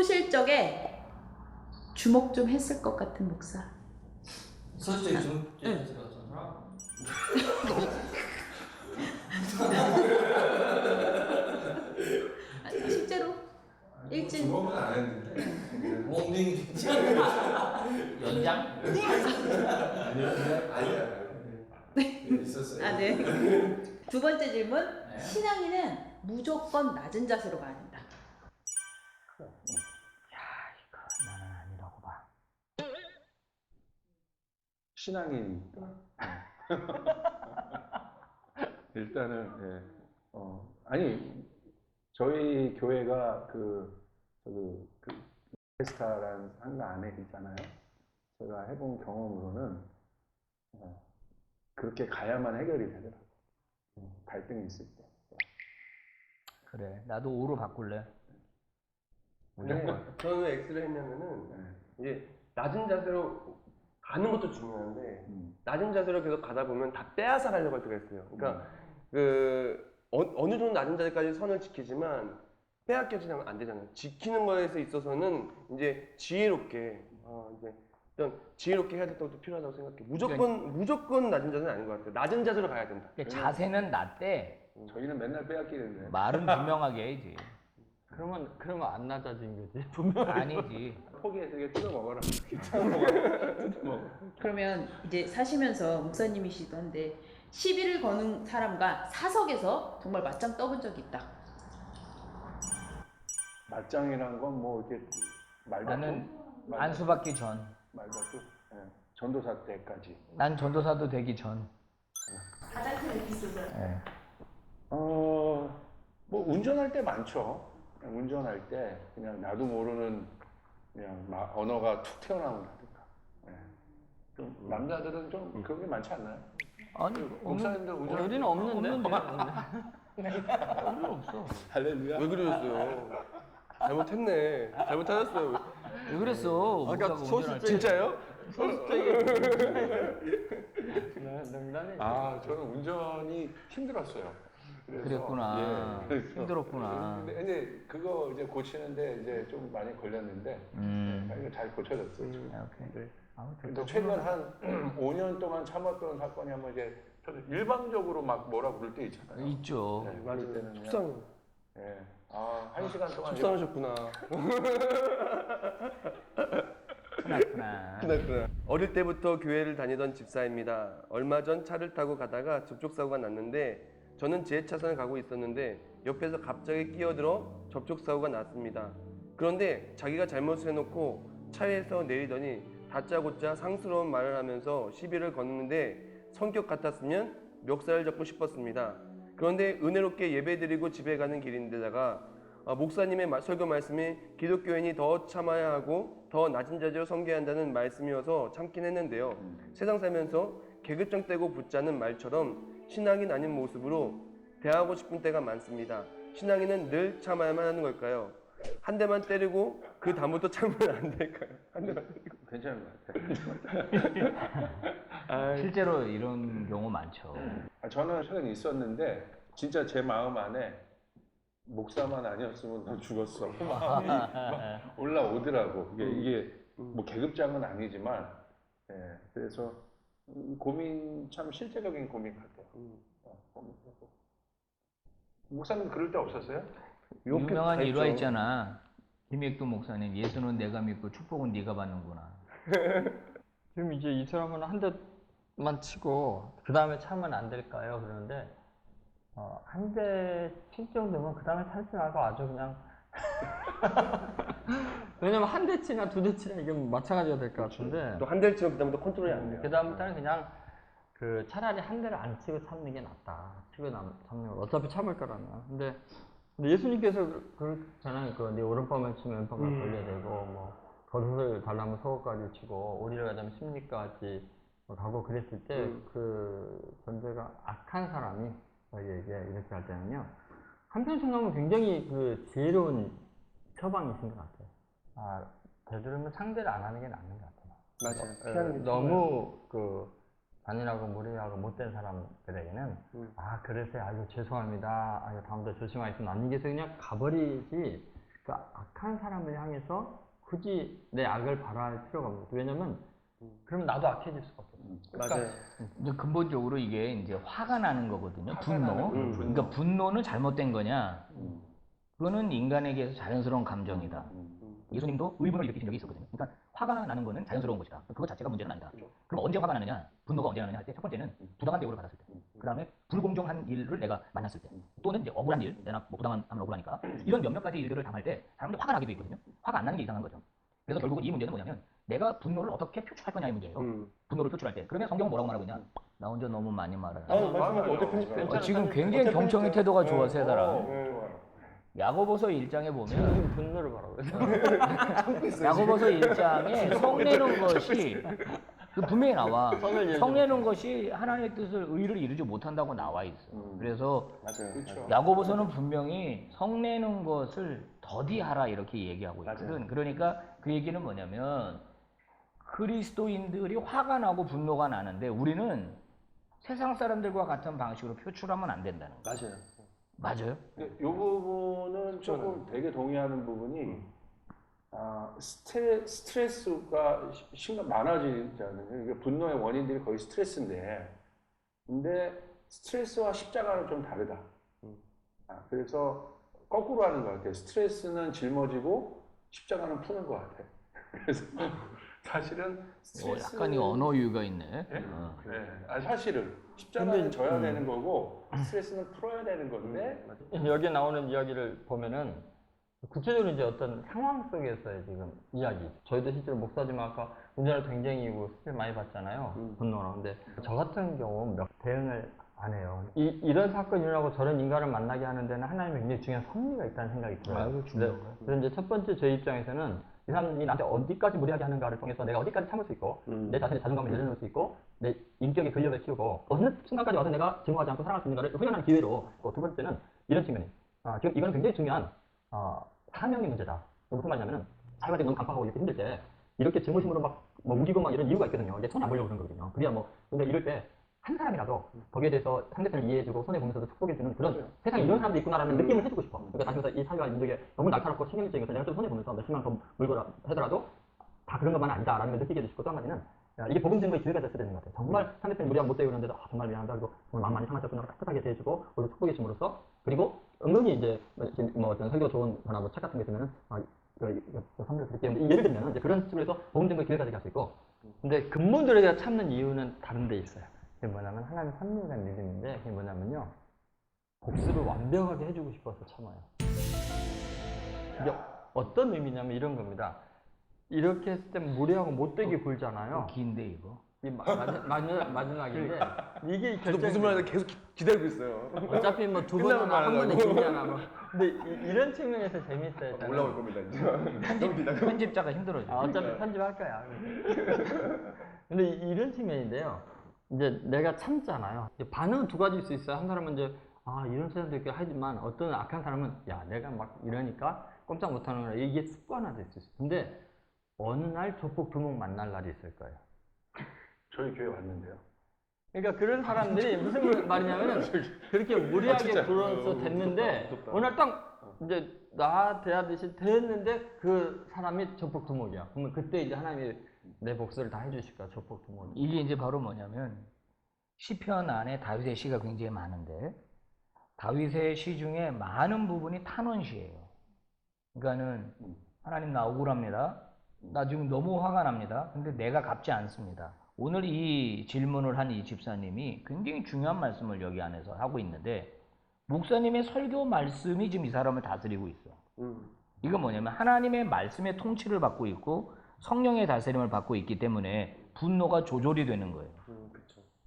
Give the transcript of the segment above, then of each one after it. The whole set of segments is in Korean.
소실적에 주목 좀 했을 것 같은 목사. 솔직히 좀 했을 것 같은 사람. 아, 실제로 일진 주먹은 안 했는데. 몽딩 연장? 아니야. 아니야. 있었어요. 아 네. 두 번째 질문. 네. 신앙인은 무조건 낮은 자세로. 나는 신앙이니까. 일단은 예. 어 아니 저희 교회가 그 저기 그 페스타라는 상가 안에 있잖아요. 제가 해본 경험으로는 어, 그렇게 가야만 해결이 되더라고요. 음, 갈등이 있을 때. 그래. 나도 5로 바꿀래. 무조건. 저는 왜 X를 했냐면은 네. 이제 낮은 자세로 가는 것도 중요한데 음. 낮은 자세로 계속 가다 보면 다 빼앗아 가려고 할 때가 있어요. 그러니까 음. 그 어, 느 정도 낮은 자세까지 선을 지키지만 빼앗겨지면 안 되잖아요. 지키는 거에서 있어서는 이제 지혜롭게 어, 이제 어떤 지혜롭게 해야 될 것도 필요하다고 생각해. 무조건 무조건 낮은 자세는 아닌 것 같아요. 낮은 자세로 가야 된다. 그러니까 자세는 낮대. 저희는 맨날 빼앗기는데. 말은 분명하게 해야지. 그러면 그러면 안 낮아진 거지 분명. 아니지. 포기해서 이게 뜯어 먹어라. 그러면 이제 사시면서 목사님이시던데 시비를 거는 사람과 사석에서 정말 맞짱 떠본 적이 있다. 맞짱이란 건 뭐 이렇게 말다툼? 나는 말- 안수 받기 전. 말다툼? 예. 전도사 때까지. 난 전도사도 되기 전. 가장 큰 에피소드. 예. 어, 뭐 운전할 때 많죠. 그냥 운전할 때 그냥 나도 모르는 그냥 마- 언어가 툭 튀어나온다든가. 예. 좀 남자들은 좀 그런 게 많지 않나요? 아니, 목사님들 운전 우리는 없는데. 없는 없어. 할렐루야. 왜 그러셨어요? 잘못했네. 잘못하셨어요. 왜 그랬어? 아까 운전할 때. 진짜요? 네, 농담이. 아, 저는 운전이 힘들었어요. 그래서, 그랬구나. 예, 그래서- 힘들었구나. 근데 이제 그거 이제 고치는데 이제 좀 많이 걸렸는데 음. 예, 잘 고쳐졌어요. 오케이. 아무튼 근데 최근 한 5년 동안 참았던 사건이 한번 이제 일방적으로 막 뭐라 그럴 때 있잖아요. 있죠. 네, 그럴 때는 그냥, 속상해. 예. 아, 한 시간 동안 속상하셨구나. 그렇구나. 어릴 때부터 교회를 다니던 집사입니다. 얼마 전 차를 타고 가다가 접촉사고가 났는데 저는 제 차선을 가고 있었는데 옆에서 갑자기 끼어들어 접촉사고가 났습니다. 그런데 자기가 잘못을 해놓고 차에서 내리더니 다짜고짜 상스러운 말을 하면서 시비를 거는데 성격 같았으면 멱살을 잡고 싶었습니다. 그런데 은혜롭게 예배드리고 집에 가는 길인데다가 아, 목사님의 마- 설교 말씀이 기독교인이 더 참아야 하고 더 낮은 자세로 섬겨야 한다는 말씀이어서 참긴 했는데요. 세상 살면서 계급장 떼고 붙자는 말처럼 신앙인 아닌 모습으로 대하고 싶은 때가 많습니다. 신앙인은 늘 참아야만 하는 걸까요? 한 대만 때리고 그 다음부터 참으면 안 될까요? 한 대만 때리고. 괜찮은 것 같아요. 실제로 이런 경우 많죠. 아, 저는 최근 있었는데 진짜 제 마음 안에 목사만 아니었으면 너 죽었어. 마음이 막 올라오더라고. 이게, 이게 뭐 계급장은 아니지만, 예, 그래서 이 고민 참 실제적인 고민 같아요. 어, 고민하고. 목사님 그럴 때 없었어요? 유명한 다 일화. 있잖아. 김익도 목사님, 예수는 내가 믿고 축복은 네가 받는구나. 지금 이제 이 사람은 한 대만 치고 그 다음에 차면 안 될까요? 그러는데 어, 한대칠 정도면 그 다음에 탈지 말고 아주 그냥 왜냐면 한 대 치나 두 대 치나 이게 마찬가지가 될 것 같은데 또 한 대를 치면 그 다음부터 컨트롤이 안 돼요. 그 다음부터는 그냥 그 차라리 한 대를 안 치고 참는 게 낫다. 치고 남, 참는 거. 어차피 참을 거라면. 근데, 근데 예수님께서 그- 그렇잖아요. 그, 네 오른밤을 치면 왼밤을 음. 걸려야 되고, 뭐, 겉옷을 달라면 속옷까지 치고, 오리를 가자면 심리까지 뭐 가고 그랬을 때, 음. 그 존재가 악한 사람이 저희에게 이렇게 할 때는요, 한편 생각하면 굉장히 그 지혜로운 처방이신 것 같아요. 아, 되도록이면 상대를 안 하는 게 낫는 것 같아요. 맞아요. 게 너무 그 잔인하고 무리하고 못된 사람들에게는 음. 아 그래서 아이고 죄송합니다 아이고 다음부터 조심하겠습니다 아니 게서 그냥 가버리지 그 악한 사람을 향해서 굳이 내 악을 바라할 필요가 없는 거 왜냐면 그러면 나도 악해질 수가 없어. 맞아요. 이제 근본적으로 이게 이제 화가 나는 거거든요. 분노. 음. 그러니까 분노는 잘못된 거냐? 그거는 인간에게서 자연스러운 감정이다. 예수님도 의분을 일으키신 적이 있었거든요. 그러니까 화가 나는 거는 자연스러운 것이다. 그거 자체가 문제는 아니다. 그럼 언제 화가 나느냐? 분노가 언제 나느냐 할 때 첫 번째는 부당한 대우를 받았을 때. 그 다음에 불공정한 일을 내가 만났을 때. 또는 이제 억울한 일, 내가 뭐 부당한 하면 억울하니까. 이런 몇몇 가지 일들을 당할 때 사람들이 화가 나기도 있거든요. 화가 안 나는 게 이상한 거죠. 그래서 결국은 이 문제는 뭐냐면 내가 분노를 어떻게 표출할 거냐의 문제예요. 음. 분노를 표출할 때. 그러면 성경은 뭐라고 말하고 있냐? 나 혼자 너무 많이 말을 아. 어제 편집 어. 지금 굉장히 경청의 태도가 좋아, 세 사람. 어, 야고보서 1장에 보면 지금 분노를 바라고. 야고보서 1장에 성내는 것이 그 분명히 나와. 성내는 것이 하나님의 뜻을 의를 이루지 못한다고 나와 있어. 음. 그래서 맞아요. 그렇죠. 야고보서는 분명히 성내는 것을 더디하라 이렇게 얘기하고 있거든. 그러니까 그 얘기는 뭐냐면 그리스도인들이 화가 나고 분노가 나는데 우리는 세상 사람들과 같은 방식으로 표출하면 안 된다는 거. 맞아요. 맞아요? 이 부분은 조금 되게 동의하는 부분이 아, 스트레, 스트레스가 시- 심각 많아지잖아요. 그러니까 분노의 원인들이 거의 스트레스인데, 근데 스트레스와 십자가는 좀 다르다. 아, 그래서 거꾸로 하는 것 같아요. 스트레스는 짊어지고 십자가는 푸는 것 같아. 그래서 사실은 어, 스트레스 약간 이 언어 유가 있네. 어. 네. 아, 사실은 십자가는 져야 되는 거고 스트레스는 풀어야 되는 건데 여기 나오는 이야기를 보면은 구체적으로 이제 어떤 상황 속에서의 지금 이야기. 저희도 실제로 목사지만 아까 운전을 굉장히고 스트레스 많이 받잖아요. 분노로. 근데 저 같은 경우는 몇 대응을 안 해요. 이, 이런 사건이 일어나고 저런 인간을 만나게 하는 데는 하나님의 굉장히 중요한 섭리가 있다는 생각이 들어요. 중요한 네. 그래서 이제 첫 번째 제 입장에서는 이 사람이 나한테 어디까지 무리하게 하는가를 통해서 내가 어디까지 참을 수 있고 음. 내 자신의 자존감을 내려놓을 수 있고 내 인격의 근력을 키우고 어느 순간까지 와서 내가 증오하지 않고 살아갈 수 있는가를 훈련하는 기회로 또 두 번째는 이런 측면이. 아, 지금 이건 굉장히 중요한 어, 사명의 문제다. 무슨 말이냐면은 사회가 지금 너무 강팍하고 이렇게 힘들 때 이렇게 증오심으로 막 뭐 우기고 막 이런 이유가 있거든요. 이게 손안 보려고 그런 거거든요. 그래야 뭐 근데 이럴 때 한 사람이라도 거기에 대해서 상대편을 이해해주고 손해보면서도 축복해주는 그런 세상에 이런 사람도 있구나라는 느낌을 해주고 싶어. 그러니까 다시 말해서 이 사회와 민족에 너무 날카롭고 신경질적인 것을 내가 좀 손해보면서 몇십만 원더 물거라 하더라도 다 그런 것만 아니다라는 걸 느끼게 해주시고 또 한마디는 야, 이게 복음 증거의 기회가 됐어야 되는 것 같아요. 정말 상대편이 무리하고 못 되고 그러는데도 아, 정말 미안하다. 그리고 오늘 마음 많이 상하셨구나. 따뜻하게 대해주고 그리고 축복해 줌으로써 그리고 은근히 이제 뭐뭐 어떤 설교 좋은 거나 뭐책 같은 게 있으면은 아, 선물 드릴게요. 근데 예를 들면 이제 그런 식으로 해서 복음 증거의 기회가 되게 할수 있고. 근데 근본적으로 참는 이유는 다른 데 있어요. 그게 뭐냐면 하나님 섭리에 대한 믿음인데 그게 뭐냐면요. 복수를 완벽하게 해주고 싶어서 참아요. 이게 어떤 의미냐면 이런 겁니다. 이렇게 했을 때 무례하고 못되게 굴잖아요. 긴데 이거. 이 마- 마지- 마지막 마지막인데 이게 저도 결정. 무슨 말인지 계속 기- 기다리고 있어요. 어차피 뭐 두 끝나면 번이나 한 번에 말하려고. 뭐. 근데 이, 런 측면에서 재밌어요. 저는. 올라올 겁니다 이제. 편집, 편집자가 힘들어져. 아, 어차피 편집할 거야. 근데 이- 이런 측면인데요. 이제 내가 참잖아요. 반응은 두 가지일 수 있어요. 한 사람은 이제 아 이런 사람도 있게 하지만 어떤 악한 사람은 야 내가 막 이러니까 꼼짝 못하는 거라 이게 습관화될 수 있어요. 근데 어느 날 조폭 두목 만날 날이 있을 거예요. 저희 교회 왔는데요. 그러니까 그런 사람들이 무슨 말이냐면은 그렇게 무리하게 진짜. 굴어서 됐는데. 오늘 딱 이제 나 대하듯이 됐는데 그 사람이 조폭 두목이야. 그러면 그때 이제 하나님이 내 복수를 다 해주실 거야 조폭 두목이. 이게 이제 바로 뭐냐면 시편 안에 다윗의 시가 굉장히 많은데 다윗의 시 중에 많은 부분이 탄원시예요. 그러니까는 하나님 나 억울합니다. 나 지금 너무 화가 납니다. 근데 내가 갚지 않습니다. 오늘 이 질문을 한 이 집사님이 굉장히 중요한 말씀을 여기 안에서 하고 있는데 목사님의 설교 말씀이 지금 이 사람을 다스리고 있어. 음. 이건 뭐냐면 하나님의 말씀의 통치를 받고 있고 성령의 다스림을 받고 있기 때문에 분노가 조절이 되는 거예요. 음.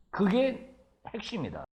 그게 핵심이다.